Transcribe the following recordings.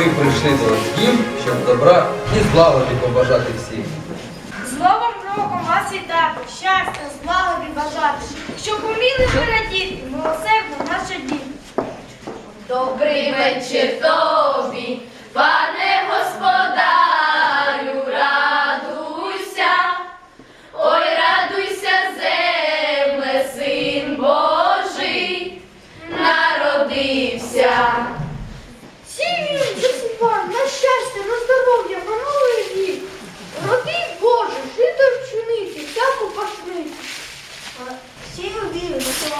ми прийшли до вас в щоб добра і злагоди побажати всім. З Новим роком вас вітати, щастя, злагоди бажати, щоб уміли ви радіти, милосердно наші діти. Добрий вечір тобі, пане господарю,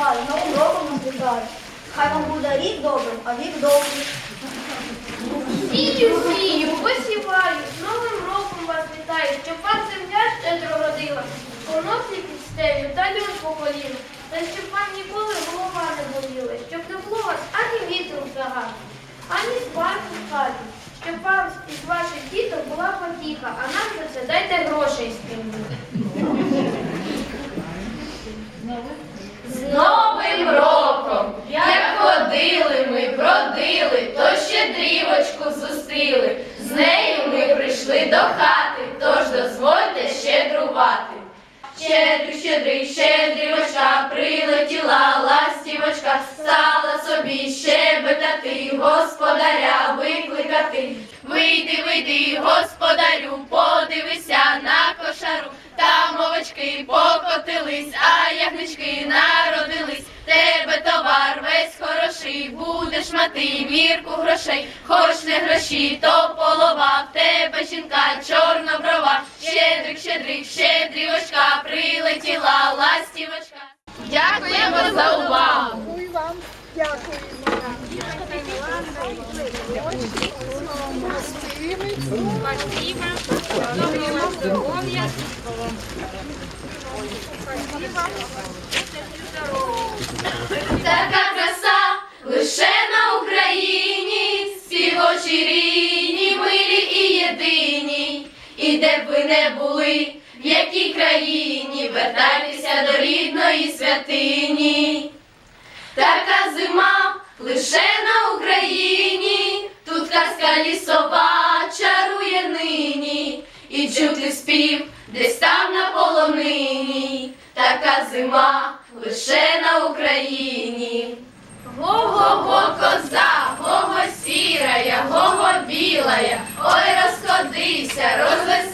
вірю, новим роком нас. Хай вам буде рік добрим, а вік довгий. Сію, сію, висіваю, з Новим роком вас вітаю, щоб вас земля щедро родила, коноплі під стелю та льон по коліну, та щоб вам ніколи голова не боліла, щоб не було вас ані вітру загадку, ані сварки в хаті, щоб вам із ваших діток була потіха, а нам за це дайте грошей спільно. До хати, тож дозвольте щедрувати. Щедрий, щедрий, щедрівочка, прилетіла ластівочка, стала собі щебетати, господаря викликати. Вийди, вийди, господарю, подивися на кошару. Там овочки покотились, а ягнички народились. Тебе товар весь хороший, будеш мати мірку грошей. Хоч не гроші, то полова, в тебе жінка чорноброва. Щедрик, щедрик, щедрівочка, прилетіла ластівочка. Дякуємо за увагу. Така були, в якій країні, вертайтеся до рідної святині. Така зима лише на Україні, тут казка лісова чарує нині, і чути спів десь там на полонині. Така зима лише на Україні. Го-го-го коза, го-го сірая, го-го білая, ой розходися, розвеселися,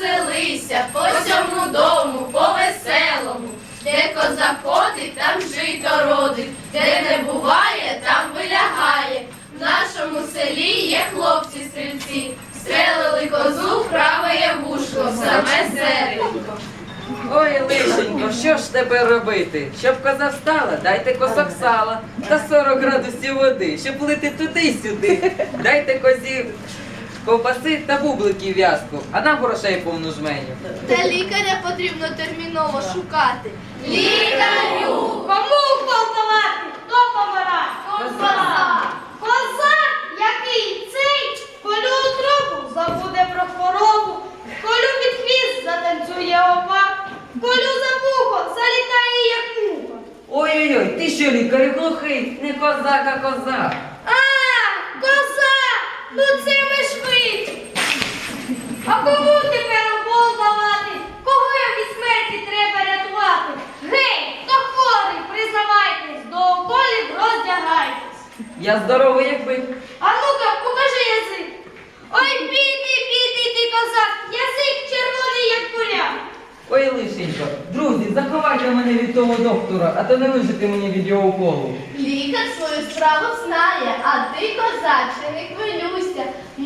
по сьому дому, по веселому. Де коза ходить, там жито родить, де не буває, там вилягає. В нашому селі є хлопці стрільці, стрелили козу, праве вушко, саме середньо. Ой, лишенько, що ж тепер робити? Щоб коза встала, дайте косок сала та 40 градусів води, щоб лити туди-сюди. Дайте козі ковбаси та бубликів в'язку, а нам грошей повну жменю. Та лікаря потрібно терміново шукати. Лікарю! Кому вколдувати? Хто помирає? Коза! Коза, який цей, колю утробу, забуде про хворобу, колю під хвіст затанцює опак, колю за вухо, залітає як муха. Ой-ой-ой, ти що, лікарю глухий? Не козак, а коза. Ну це ми швидше. А кому тепер укол давати? Кого я від смерті треба рятувати? Гей, хто хворий, признавайтесь, до уколів роздягайтесь. Я здоровий, якби. А ну-ка, покажи язик. Ой, бідний, бідний ти козак, язик червоний, як куля. Ой, лишенько, друзі, заховайте мене від того доктора, а то не вижити мені від його уколу. Лікар свою справу знає, а ти, козаче, не хвилюйся.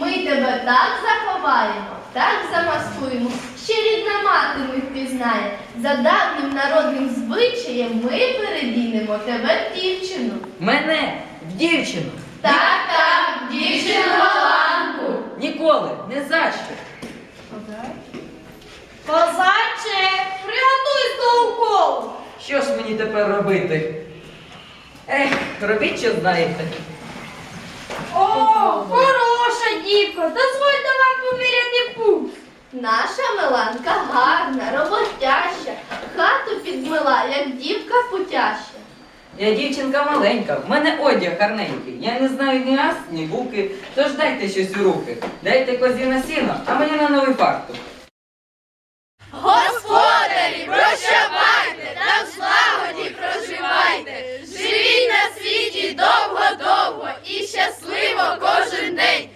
Ми тебе так заховаємо, так замаскуємо, що рідна мати не впізнає. За давнім народним звичаєм ми передінемо тебе в дівчину. Мене в дівчину. Так, так, дівчину Маланку. Ніколи, не за що. Козаче, приготуйся до уколу. Що ж мені тепер робити? Ех, робіть, що знаєте. О, хороша дівка, дозвольте вам поміряти пульс. Наша Меланка гарна, роботяща, хату підмила, як дівка путяща. Я дівчинка маленька, в мене одяг гарненький. Я не знаю ні ас, ні буки. Тож дайте щось у руки. Дайте козі на сіно, а мені на новий фартук. Господарі, прощавайте, та в злагоді проживайте. Живіть на світі довго-довго і щасливо кожен день.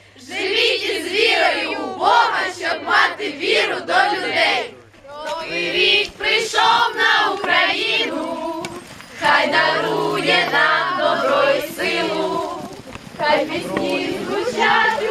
Хай дарує нам добро і силу, хай пісні звучать